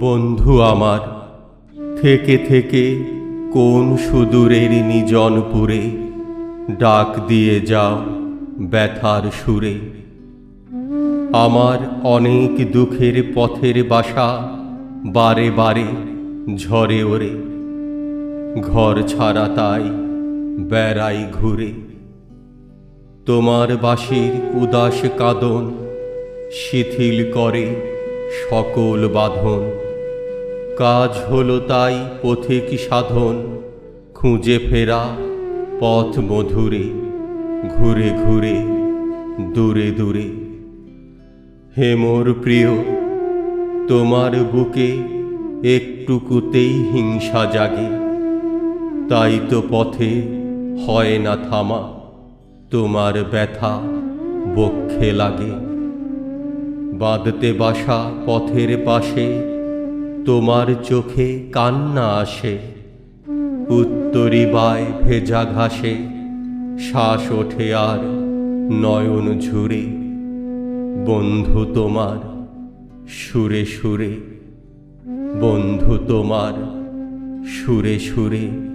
বন্ধু আমার, থেকে থেকে কোন সুদূরের নিজনপুরে ডাক দিয়ে যাও ব্যথার সুরে। আমার অনেক দুঃখের পথের বাসা বারে বারে ঝরে ওরে। ঘর ছাড়া তাই বেড়াই ঘুরে। তোমার বাঁশির উদাস কাদন, শিথিল করে সকল বাঁধন। কাজ হলো তাই পথিক সাধন? খুঁজে ফেরা পথ মধুরে, ঘুরে ঘুরে, দূরে দূরে। হে মোর প্রিয়, তোমার বুকে একটুকুতেই হিংসা জাগে। তাই তো পথে হয় না থামা, তোমার ব্যথা বক্ষে লাগে। বাঁধতে বাসা পথের পাশে তোমার চোখে কান্না আসে, উত্তরি বায় ভেজা ঘাসে, শ্বাস ওঠে আর নয়ন ঝুরে বন্ধু তোমার, সুরে সুরে। বন্ধু তোমার, সুরে সুরে।